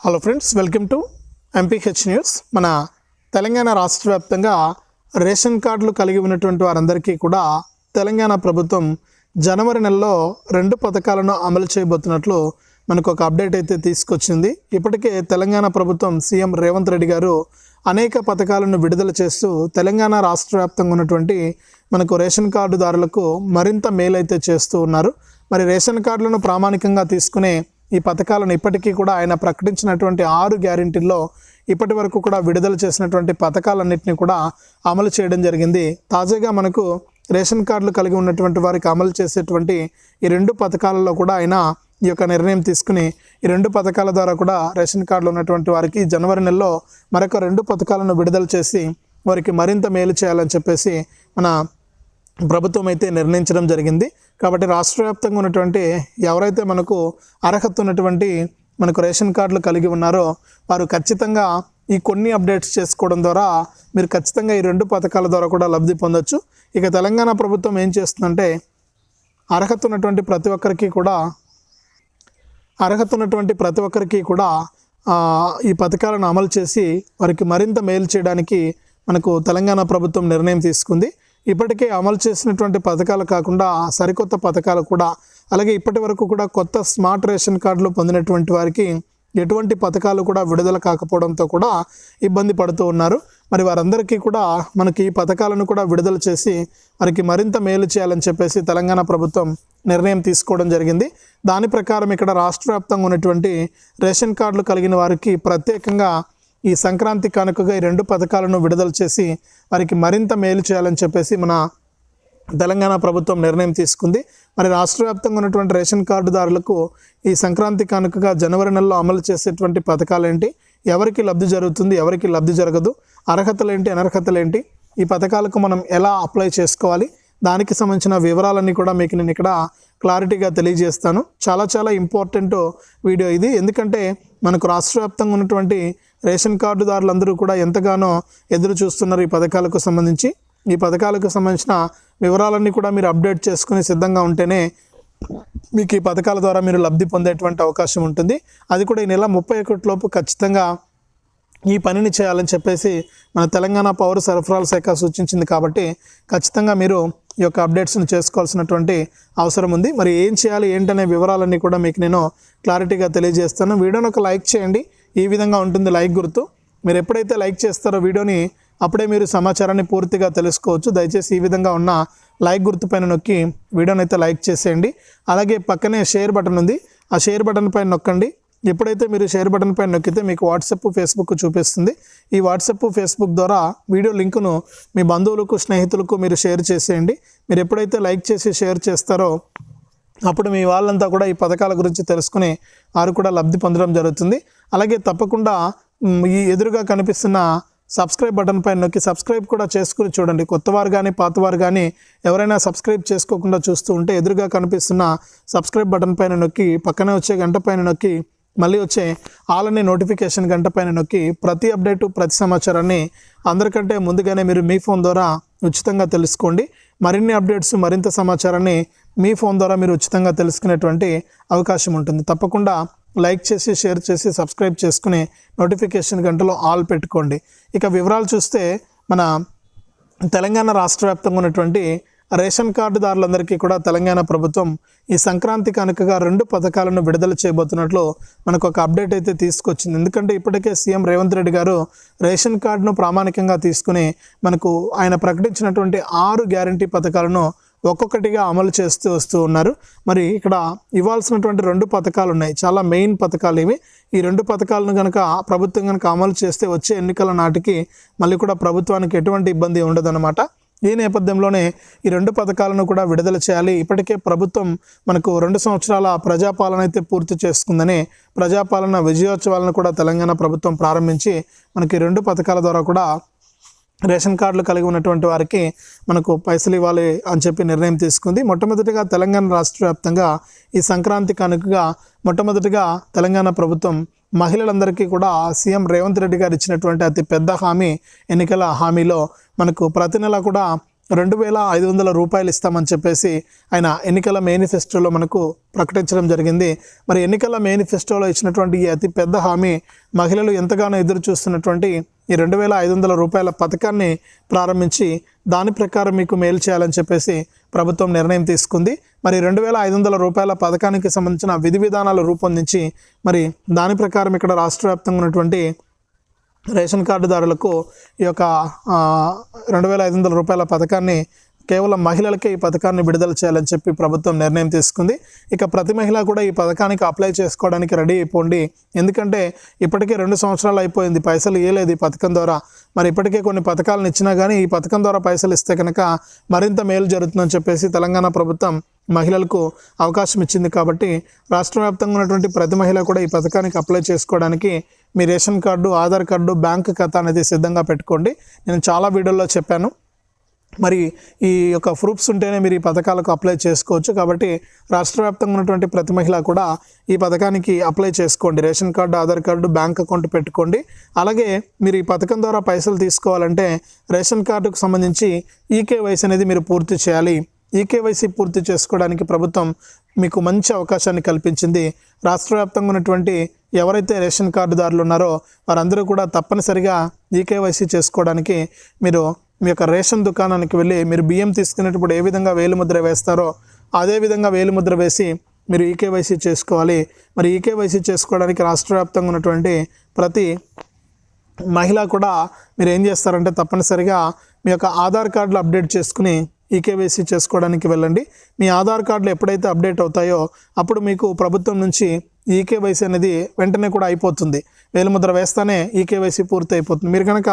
Hello friends welcome to MPH news మన తెలంగాణ రాష్ట్ర వ్యాప్తంగా రేషన్ కార్డులు కలిగి ఉన్నటువంటి వారందరికీ కూడా తెలంగాణ ప్రభుత్వం జనవరి నెలలో రెండు పథకాలను అమలు చేయబోతున్నట్లు మనకు ఒక అప్డేట్ అయితే తీసుకొచ్చింది. ఇప్పటికే తెలంగాణ ప్రభుత్వం సీఎం రేవంత్ రెడ్డి గారు అనేక పథకాలను విడుదల చేస్తూ తెలంగాణ రాష్ట్ర వ్యాప్తంగా ఉన్నటువంటి మనకు రేషన్ కార్డుదారులకు మరింత మేలైతే చేస్తూ ఉన్నారు. మరి రేషన్ కార్డులను ప్రామాణికంగా తీసుకునే ఈ పథకాలను ఇప్పటికీ కూడా ఆయన ప్రకటించినటువంటి ఆరు గ్యారెంటీల్లో ఇప్పటి వరకు కూడా విడుదల చేసినటువంటి పథకాలన్నింటినీ కూడా అమలు చేయడం జరిగింది. తాజాగా మనకు రేషన్ కార్డులు కలిగి ఉన్నటువంటి వారికి అమలు చేసేటువంటి ఈ రెండు పథకాలలో కూడా ఆయన ఈ యొక్క నిర్ణయం తీసుకుని ఈ రెండు పథకాల ద్వారా కూడా రేషన్ కార్డులు ఉన్నటువంటి వారికి జనవరి నెలలో మరొక రెండు పథకాలను విడుదల చేసి వారికి మరింత మేలు చేయాలని చెప్పేసి మన ప్రభుత్వం అయితే నిర్ణయించడం జరిగింది. కాబట్టి రాష్ట్ర వ్యాప్తంగా ఉన్నటువంటి ఎవరైతే మనకు అర్హత ఉన్నటువంటి మనకు రేషన్ కార్డులు కలిగి ఉన్నారో వారు ఖచ్చితంగా ఈ కొన్ని అప్డేట్స్ చేసుకోవడం ద్వారా మీరు ఖచ్చితంగా ఈ రెండు పథకాల ద్వారా కూడా లబ్ధి పొందొచ్చు. ఇక తెలంగాణ ప్రభుత్వం ఏం చేస్తుందంటే అర్హత ఉన్నటువంటి ప్రతి ఒక్కరికి కూడా అర్హత ఉన్నటువంటి ప్రతి ఒక్కరికి కూడా ఈ పథకాలను అమలు చేసి వారికి మరింత మేలు చేయడానికి మనకు తెలంగాణ ప్రభుత్వం నిర్ణయం తీసుకుంది. ఇప్పటికే అమలు చేసినటువంటి పథకాలు కాకుండా సరికొత్త పథకాలు కూడా అలాగే ఇప్పటి వరకు కూడా కొత్త స్మార్ట్ రేషన్ కార్డులు పొందినటువంటి వారికి ఎటువంటి పథకాలు కూడా విడుదల కాకపోవడంతో కూడా ఇబ్బంది పడుతూ ఉన్నారు. మరి వారందరికీ కూడా మనకి ఈ పథకాలను కూడా విడుదల చేసి వారికి మరింత మేలు చేయాలని చెప్పేసి తెలంగాణ ప్రభుత్వం నిర్ణయం తీసుకోవడం జరిగింది. దాని ప్రకారం ఇక్కడ రాష్ట్ర వ్యాప్తంగా ఉన్నటువంటి రేషన్ కార్డులు కలిగిన వారికి ప్రత్యేకంగా ఈ సంక్రాంతి కానుకగా ఈ రెండు పథకాలను విడుదల చేసి వారికి మరింత మేలు చేయాలని చెప్పేసి మన తెలంగాణ ప్రభుత్వం నిర్ణయం తీసుకుంది. మరి రాష్ట్ర వ్యాప్తంగా ఉన్నటువంటి రేషన్ కార్డుదారులకు ఈ సంక్రాంతి కానుకగా జనవరి నెలలో అమలు చేసేటువంటి పథకాలు ఏంటి ఎవరికి లబ్ధి జరుగుతుంది? ఎవరికి లబ్ధి జరగదు? అర్హతలు ఏంటి అనర్హతలు ఏంటి ఈ పథకాలకు మనం ఎలా అప్లై చేసుకోవాలి? దానికి సంబంధించిన వివరాలన్నీ కూడా మీకు నేను ఇక్కడ క్లారిటీగా తెలియజేస్తాను. చాలా చాలా ఇంపార్టెంట్ వీడియో ఇది. ఎందుకంటే మనకు రాష్ట్ర వ్యాప్తంగా ఉన్నటువంటి రేషన్ కార్డుదారులందరూ కూడా ఎంతగానో ఎదురు చూస్తున్నారు ఈ పథకాలకు సంబంధించి. ఈ పథకాలకు సంబంధించిన వివరాలన్నీ కూడా మీరు అప్డేట్ చేసుకుని సిద్ధంగా ఉంటేనే మీకు ఈ పథకాల ద్వారా మీరు లబ్ధి పొందేటువంటి అవకాశం ఉంటుంది. అది కూడా ఈ నెల ముప్పై ఒకటి లోపు ఖచ్చితంగా ఈ పనిని చేయాలని చెప్పేసి మన తెలంగాణ పౌర సరఫరాల శాఖ సూచించింది కాబట్టి ఖచ్చితంగా మీరు ఈ యొక్క అప్డేట్స్ని చేసుకోవాల్సినటువంటి అవసరం ఉంది. మరి ఏం చేయాలి ఏంటనే వివరాలన్నీ కూడా మీకు నేను క్లారిటీగా తెలియజేస్తాను. వీడియోని ఒక లైక్ చేయండి. ఈ విధంగా ఉంటుంది లైక్ గుర్తు. మీరు ఎప్పుడైతే లైక్ చేస్తారో వీడియోని అప్పుడే మీరు సమాచారాన్ని పూర్తిగా తెలుసుకోవచ్చు. దయచేసి ఈ విధంగా ఉన్న లైక్ గుర్తు పైన నొక్కి వీడియోని అయితే లైక్ చేసేయండి. అలాగే పక్కనే షేర్ బటన్ ఉంది. ఆ షేర్ బటన్ పైన నొక్కండి. ఎప్పుడైతే మీరు షేర్ బటన్ పైన నొక్కితే మీకు వాట్సాప్ ఫేస్బుక్ చూపిస్తుంది. ఈ వాట్సాప్ ఫేస్బుక్ ద్వారా వీడియో లింకును మీ బంధువులకు స్నేహితులకు మీరు షేర్ చేసేయండి. మీరు ఎప్పుడైతే లైక్ చేసి షేర్ చేస్తారో అప్పుడు మీ వాళ్ళంతా కూడా ఈ పథకాల గురించి తెలుసుకుని వారు కూడా లబ్ధి పొందడం జరుగుతుంది. అలాగే తప్పకుండా ఈ ఎదురుగా కనిపిస్తున్న సబ్స్క్రైబ్ బటన్ పైన నొక్కి సబ్స్క్రైబ్ కూడా చేసుకుని చూడండి. కొత్తవారు కానీ పాతవారు కానీ ఎవరైనా సబ్స్క్రైబ్ చేసుకోకుండా చూస్తూ ఉంటే ఎదురుగా కనిపిస్తున్న సబ్స్క్రైబ్ బటన్ పైన నొక్కి పక్కనే వచ్చే గంట పైన నొక్కి మళ్ళీ వచ్చే ఆలనే నోటిఫికేషన్ గంట పైన నొక్కి ప్రతి అప్డేటు ప్రతి సమాచారాన్ని అందరికంటే ముందుగానే మీరు మీ ఫోన్ ద్వారా ఉచితంగా తెలుసుకోండి. మరిన్ని అప్డేట్స్ మరింత సమాచారాన్ని మీ ఫోన్ ద్వారా మీరు ఉచితంగా తెలుసుకునేటువంటి అవకాశం ఉంటుంది. తప్పకుండా లైక్ చేసి షేర్ చేసి సబ్స్క్రైబ్ చేసుకుని నోటిఫికేషన్ గంటలో ఆల్ పెట్టుకోండి. ఇక వివరాలు చూస్తే మన తెలంగాణ రాష్ట్ర వ్యాప్తంగా ఉన్నటువంటి రేషన్ కార్డుదారులందరికీ కూడా తెలంగాణ ప్రభుత్వం ఈ సంక్రాంతి కానుకగా రెండు పథకాలను విడుదల చేయబోతున్నట్లు మనకు ఒక అప్డేట్ అయితే తీసుకొచ్చింది. ఎందుకంటే ఇప్పటికే సీఎం రేవంత్ రెడ్డి గారు రేషన్ కార్డును ప్రామాణికంగా తీసుకుని మనకు ఆయన ప్రకటించినటువంటి ఆరు గ్యారంటీ పథకాలను ఒక్కొక్కటిగా అమలు చేస్తూ వస్తూ ఉన్నారు. మరి ఇక్కడ ఇవ్వాల్సినటువంటి రెండు పథకాలు ఉన్నాయి. చాలా మెయిన్ పథకాలు ఇవి. ఈ రెండు పథకాలను కనుక ప్రభుత్వం కనుక అమలు చేస్తే వచ్చే ఎన్నికల నాటికి మళ్ళీ కూడా ప్రభుత్వానికి ఎటువంటి ఇబ్బంది ఉండదన్నమాట. ఈ నేపథ్యంలోనే ఈ రెండు పథకాలను కూడా విడుదల చేయాలి. ఇప్పటికే ప్రభుత్వం మనకు రెండు సంవత్సరాల ప్రజాపాలన అయితే పూర్తి చేసుకుందని ప్రజాపాలన విజయోత్సవాలను కూడా తెలంగాణ ప్రభుత్వం ప్రారంభించి మనకి రెండు పథకాల ద్వారా కూడా రేషన్ కార్డులు కలిగి ఉన్నటువంటి వారికి మనకు పైసలు ఇవ్వాలి అని చెప్పి నిర్ణయం తీసుకుంది. మొట్టమొదటిగా తెలంగాణ రాష్ట్ర వ్యాప్తంగా ఈ సంక్రాంతి కనుకగా మొట్టమొదటిగా తెలంగాణ ప్రభుత్వం మహిళలందరికీ కూడా సీఎం రేవంత్ రెడ్డి గారు ఇచ్చినటువంటి అతి పెద్ద హామీ ఎన్నికల హామీలో మనకు ప్రతి నెల కూడా రెండు వేల ఐదు వందల రూపాయలు ఇస్తామని చెప్పేసి ఆయన ఎన్నికల మేనిఫెస్టోలో మనకు ప్రకటించడం జరిగింది. మరి ఎన్నికల మేనిఫెస్టోలో ఇచ్చినటువంటి ఈ అతి పెద్ద హామీ మహిళలు ఎంతగానో ఎదురు చూస్తున్నటువంటి ఈ రెండు వేల ఐదు వందల రూపాయల పథకాన్ని ప్రారంభించి దాని ప్రకారం మీకు మేలు చేయాలని చెప్పేసి ప్రభుత్వం నిర్ణయం తీసుకుంది. మరి రెండు వేల ఐదు వందల రూపాయల పథకానికి సంబంధించిన విధి విధానాలు రూపొందించి మరి దాని ప్రకారం ఇక్కడ రాష్ట్ర వ్యాప్తంగా ఉన్నటువంటి రేషన్ కార్డుదారులకు ఈ యొక్క రెండు వేల ఐదు వందల రూపాయల పథకాన్ని కేవలం మహిళలకే ఈ పథకాన్ని విడుదల చేయాలని చెప్పి ప్రభుత్వం నిర్ణయం తీసుకుంది. ఇక ప్రతి మహిళ కూడా ఈ పథకానికి అప్లై చేసుకోవడానికి రెడీ అయిపోండి. ఎందుకంటే ఇప్పటికే రెండు సంవత్సరాలు అయిపోయింది. పైసలు ఇవ్వలేదు ఈ పథకం ద్వారా. మరి ఇప్పటికే కొన్ని పథకాలను ఇచ్చినా కానీ ఈ పథకం ద్వారా పైసలు ఇస్తే కనుక మరింత మేలు జరుగుతుందని చెప్పేసి తెలంగాణ ప్రభుత్వం మహిళలకు అవకాశం ఇచ్చింది. కాబట్టి రాష్ట్ర వ్యాప్తంగా ఉన్నటువంటి ప్రతి మహిళ కూడా ఈ పథకానికి అప్లై చేసుకోవడానికి మీ ration card Aadhaar card bank ఖాతా అనేది సిద్ధంగా పెట్టుకోండి. నేను చాలా వీడియోల్లో చెప్పాను. మరి ఈ యొక్క ప్రూఫ్స్ ఉంటేనే మీరు ఈ పథకాలకు అప్లై చేసుకోవచ్చు. కాబట్టి రాష్ట్ర వ్యాప్తంగా ఉన్నటువంటి ప్రతి మహిళ కూడా ఈ పథకానికి అప్లై చేసుకోండి. Ration card Aadhaar card bank account పెట్టుకోండి. అలాగే మీరు ఈ పథకం ద్వారా పైసలు తీసుకోవాలంటే రేషన్ కార్డుకు సంబంధించి ఈకేవైసీ అనేది మీరు పూర్తి చేయాలి. ఈకేవైసీ పూర్తి చేసుకోవడానికి ప్రభుత్వం మీకు మంచి అవకాశాన్ని కల్పించింది. రాష్ట్ర వ్యాప్తంగా ఉన్నటువంటి ఎవరైతే రేషన్ కార్డుదారులు ఉన్నారో వారందరూ కూడా తప్పనిసరిగా ఈకేవైసీ చేసుకోవడానికి మీరు మీ యొక్క రేషన్ దుకాణానికి వెళ్ళి మీరు బియ్యం తీసుకునేటప్పుడు ఏ విధంగా వేలిముద్ర వేస్తారో అదే విధంగా వేలిముద్ర వేసి మీరు ఈకేవైసీ చేసుకోవాలి. మరి ఈకేవైసీ చేసుకోవడానికి రాష్ట్ర వ్యాప్తంగా ఉన్నటువంటి ప్రతి మహిళ కూడా మీరు ఏం చేస్తారంటే తప్పనిసరిగా మీ యొక్క ఆధార్ కార్డులు అప్డేట్ చేసుకుని ఈకేవైసీ చేసుకోవడానికి వెళ్ళండి. మీ ఆధార్ కార్డులు ఎప్పుడైతే అప్డేట్ అవుతాయో అప్పుడు మీకు ప్రభుత్వం నుంచి ఈకేవైసీ అనేది వెంటనే కూడా అయిపోతుంది. వేలుముద్ర వేస్తానే ఈకేవైసీ పూర్తి అయిపోతుంది. మీరు కనుక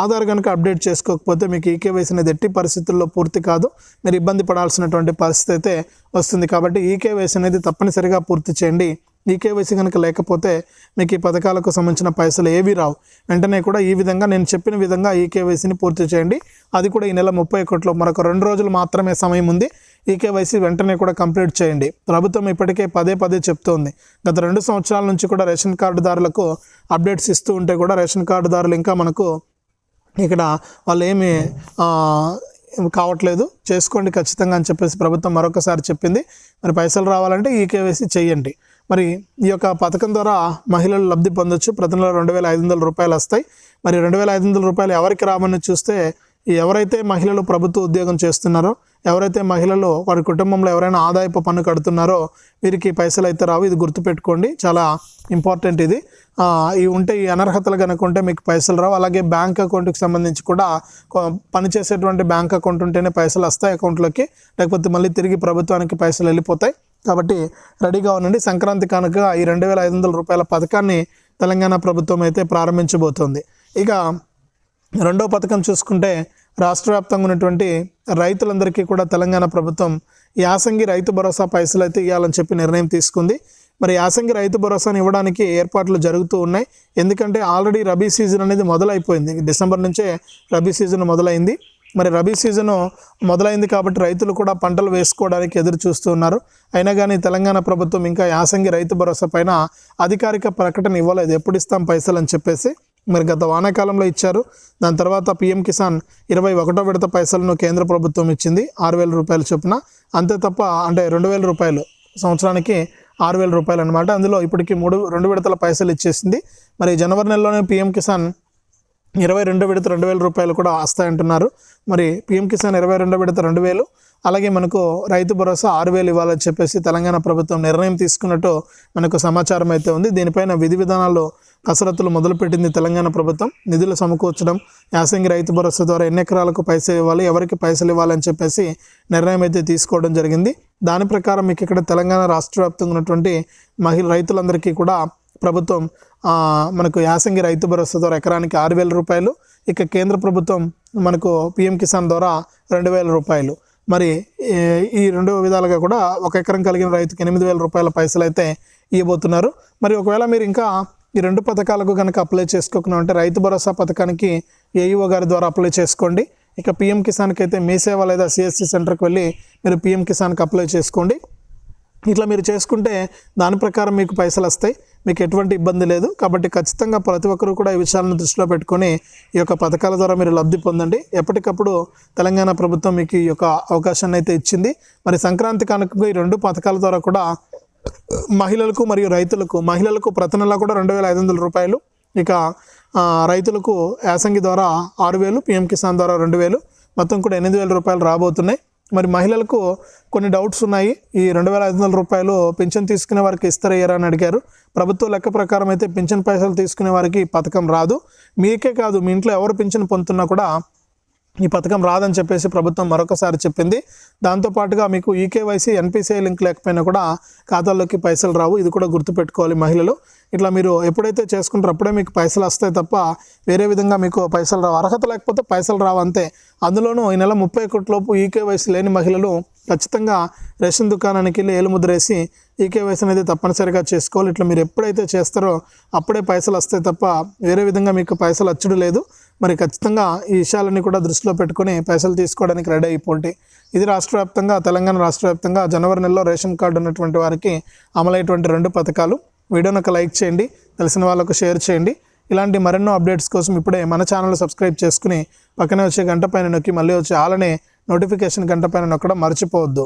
ఆధార్ కనుక అప్డేట్ చేసుకోకపోతే మీకు ఈకేవైసీ అనేది ఎట్టి పరిస్థితుల్లో పూర్తి కాదు. మీరు ఇబ్బంది పడాల్సినటువంటి పరిస్థితి అయితే వస్తుంది. కాబట్టి ఈకేవైసీ అనేది తప్పనిసరిగా పూర్తి చేయండి. ఈ కేవైసీ కనుక లేకపోతే మీకు ఈ పథకాలకు సంబంధించిన పైసలు ఏవి రావు. వెంటనే కూడా ఈ విధంగా నేను చెప్పిన విధంగా ఈ కేవైసీని పూర్తి చేయండి. అది కూడా ఈ నెల ముప్పై ఒకటిలో మరొక రెండు రోజులు మాత్రమే సమయం ఉంది. ఈ కేవైసీ వెంటనే కూడా కంప్లీట్ చేయండి. ప్రభుత్వం ఇప్పటికే పదే పదే చెప్తోంది. గత రెండు సంవత్సరాల నుంచి కూడా రేషన్ కార్డుదారులకు అప్డేట్స్ ఇస్తూ ఉంటే కూడా రేషన్ కార్డుదారులు ఇంకా మనకు ఇక్కడ వాళ్ళు ఏమి కావట్లేదు. చేసుకోండి ఖచ్చితంగా అని చెప్పేసి ప్రభుత్వం మరొకసారి చెప్పింది. మరి పైసలు రావాలంటే ఈ కేవైసీ చేయండి. మరి ఈ యొక్క పథకం ద్వారా మహిళలు లబ్ధి పొందొచ్చు. ప్రతి నెల రెండు వేల ఐదు వందల రూపాయలు వస్తాయి. మరి రెండు వేల ఐదు వందల రూపాయలు ఎవరికి రామని చూస్తే ఎవరైతే మహిళలు ప్రభుత్వ ఉద్యోగం చేస్తున్నారో ఎవరైతే మహిళలు వారి కుటుంబంలో ఎవరైనా ఆదాయపు పన్ను కడుతున్నారో వీరికి పైసలు అయితే రావు. ఇది గుర్తుపెట్టుకోండి. చాలా ఇంపార్టెంట్ ఇది. ఆ, ఇవి ఉంటే ఈ అనర్హతలు కనుక ఉంటే మీకు పైసలు రావు. అలాగే బ్యాంక్ అకౌంట్కి సంబంధించి కూడా పనిచేసేటువంటి బ్యాంక్ అకౌంట్ ఉంటేనే పైసలు వస్తాయి అకౌంట్లోకి. లేకపోతే మళ్ళీ తిరిగి ప్రభుత్వానికి పైసలు వెళ్ళిపోతాయి. కాబట్టి రెడీగా ఉండండి. సంక్రాంతి కనుక ఈ రెండు వేల ఐదు వందల రూపాయల పథకాన్ని తెలంగాణ ప్రభుత్వం అయితే ప్రారంభించబోతోంది. ఇక రెండో పథకం చూసుకుంటే రాష్ట్ర వ్యాప్తంగా ఉన్నటువంటి రైతులందరికీ కూడా తెలంగాణ ప్రభుత్వం యాసంగి రైతు భరోసా పైసలు అయితే ఇవ్వాలని చెప్పి నిర్ణయం తీసుకుంది. మరి యాసంగి రైతు భరోసాను ఇవ్వడానికి ఏర్పాట్లు జరుగుతూ ఉన్నాయి. ఎందుకంటే ఆల్రెడీ రబీ సీజన్ అనేది మొదలైపోయింది. డిసెంబర్ నుంచే రబీ సీజన్ మొదలైంది. మరి రబీ సీజను మొదలైంది కాబట్టి రైతులు కూడా పంటలు వేసుకోవడానికి ఎదురు చూస్తూ ఉన్నారు. అయినా కానీ తెలంగాణ ప్రభుత్వం ఇంకా యాసంగి రైతు భరోసా పైన అధికారిక ప్రకటన ఇవ్వలేదు. ఎప్పుడు ఇస్తాం పైసలు అని చెప్పేసి మరి గత వానాకాలంలో ఇచ్చారు. దాని తర్వాత పిఎం కిసాన్ ఇరవై ఒకటో విడత పైసలను కేంద్ర ప్రభుత్వం ఇచ్చింది. ఆరు వేల రూపాయలు చొప్పున. అంతే తప్ప అంటే రెండు వేల రూపాయలు సంవత్సరానికి ఆరు వేల రూపాయలు అనమాట అందులో ఇప్పటికి మూడు రెండు విడతల పైసలు ఇచ్చేసింది. మరి జనవరి నెలలోనే పిఎం కిసాన్ ఇరవై రెండో విడత రెండు వేల రూపాయలు కూడా వస్తాయంటున్నారు మరి పిఎం కిసాన్ ఇరవై రెండో విడత రెండు వేలు అలాగే మనకు రైతు భరోసా ఆరు వేలు ఇవ్వాలని చెప్పేసి తెలంగాణ ప్రభుత్వం నిర్ణయం తీసుకున్నట్టు మనకు సమాచారం అయితే ఉంది. దీనిపైన విధి విధానాలు కసరత్తులు మొదలుపెట్టింది తెలంగాణ ప్రభుత్వం. నిధులు సమకూర్చడం యాసంగి రైతు భరోసా ద్వారా ఎన్ని ఎకరాలకు పైసలు ఇవ్వాలి ఎవరికి పైసలు ఇవ్వాలని చెప్పేసి నిర్ణయం అయితే తీసుకోవడం జరిగింది. దాని ప్రకారం మీకు ఇక్కడ తెలంగాణ రాష్ట్ర వ్యాప్తంగా ఉన్నటువంటి మహిళ రైతులందరికీ కూడా ప్రభుత్వం మనకు యాసంగి రైతు భరోసా ద్వారా ఎకరానికి ఆరు వేల రూపాయలు ఇక కేంద్ర ప్రభుత్వం మనకు పిఎం కిసాన్ ద్వారా రెండు వేల రూపాయలు. మరి ఈ రెండు విధాలుగా కూడా ఒక ఎకరం కలిగిన రైతుకి ఎనిమిది వేల రూపాయల పైసలు అయితే ఇవ్వబోతున్నారు మరి ఒకవేళ మీరు ఇంకా ఈ రెండు పథకాలకు కనుక అప్లై చేసుకోకుండా ఉంటే రైతు భరోసా పథకానికి ఏఈఓ గారి ద్వారా అప్లై చేసుకోండి. ఇక పిఎం కిసాన్కి అయితే మీ సేవ లేదా సిఎస్సి సెంటర్కి వెళ్ళి మీరు పిఎం కిసాన్కి అప్లై చేసుకోండి. ఇట్లా మీరు చేసుకుంటే దాని ప్రకారం మీకు పైసలు వస్తాయి మీకు ఎటువంటి ఇబ్బంది లేదు. కాబట్టి ఖచ్చితంగా ప్రతి ఒక్కరూ కూడా ఈ విషయాలను దృష్టిలో పెట్టుకొని ఈ యొక్క పథకాల ద్వారా మీరు లబ్ధి పొందండి. ఎప్పటికప్పుడు తెలంగాణ ప్రభుత్వం మీకు ఈ యొక్క అవకాశాన్ని అయితే ఇచ్చింది. మరి సంక్రాంతి కానుకగా ఈ రెండు పథకాల ద్వారా కూడా మహిళలకు మరియు రైతులకు మహిళలకు ప్రతి నెల కూడా రెండు వేల ఐదు వందల రూపాయలు ఇక రైతులకు యాసంగి ద్వారా ఆరు వేలు పిఎం కిసాన్ ద్వారా రెండు వేలు మొత్తం కూడా ఎనిమిది వేల రూపాయలు రాబోతున్నాయి. మరి మహిళలకు కొన్ని డౌట్స్ ఉన్నాయి. ఈ రెండు వేల ఐదు వందల రూపాయలు పింఛన్ తీసుకునే వారికి ఇస్తారయ్యారా అని అడిగారు. ప్రభుత్వ లెక్క ప్రకారం అయితే పింఛన్ పైసలు తీసుకునే వారికి పథకం రాదు. మీకే కాదు మీ ఇంట్లో ఎవరు పింఛన్ పొందుతున్నా కూడా ఈ పథకం రాదని చెప్పేసి ప్రభుత్వం మరొకసారి చెప్పింది. దాంతోపాటుగా మీకు ఈకేవైసీ ఎన్పిసిఐ లింక్ లేకపోయినా కూడా ఖాతాల్లోకి పైసలు రావు. ఇది కూడా గుర్తుపెట్టుకోవాలి మహిళలు. ఇట్లా మీరు ఎప్పుడైతే చేసుకుంటారో అప్పుడే మీకు పైసలు వస్తాయి తప్ప వేరే విధంగా మీకు పైసలు రావు. అర్హత లేకపోతే పైసలు రావు అంతే. అందులోనూ ఈ నెల ముప్పై ఒకటిలోపు ఈకేవైసీ లేని మహిళలు ఖచ్చితంగా రేషన్ దుకాణానికి వెళ్ళి ఏలుముద్రేసి ఈకేవైసీ అనేది తప్పనిసరిగా చేసుకోవాలి. ఇట్లా మీరు ఎప్పుడైతే చేస్తారో అప్పుడే పైసలు వస్తాయి తప్ప వేరే విధంగా మీకు పైసలు వచ్చుడు లేదు. మరి ఖచ్చితంగా ఈ విషయాలన్నీ కూడా దృష్టిలో పెట్టుకొని పైసలు తీసుకోవడానికి రెడీ అయిపోండి. ఇది రాష్ట్ర వ్యాప్తంగా తెలంగాణ రాష్ట్ర వ్యాప్తంగా జనవరి నెలలో రేషన్ కార్డు ఉన్నటువంటి వారికి అమలైనటువంటి రెండు పథకాలు. వీడియోని ఒక లైక్ చేయండి తెలిసిన వాళ్ళకు షేర్ చేయండి. ఇలాంటి మరెన్నో అప్డేట్స్ కోసం ఇప్పుడే మన ఛానల్ సబ్స్క్రైబ్ చేసుకుని పక్కనే వచ్చే గంట పైన నొక్కి మళ్ళీ వచ్చే ఆలనే నోటిఫికేషన్ గంట పైన నొక్కడం మర్చిపోవద్దు.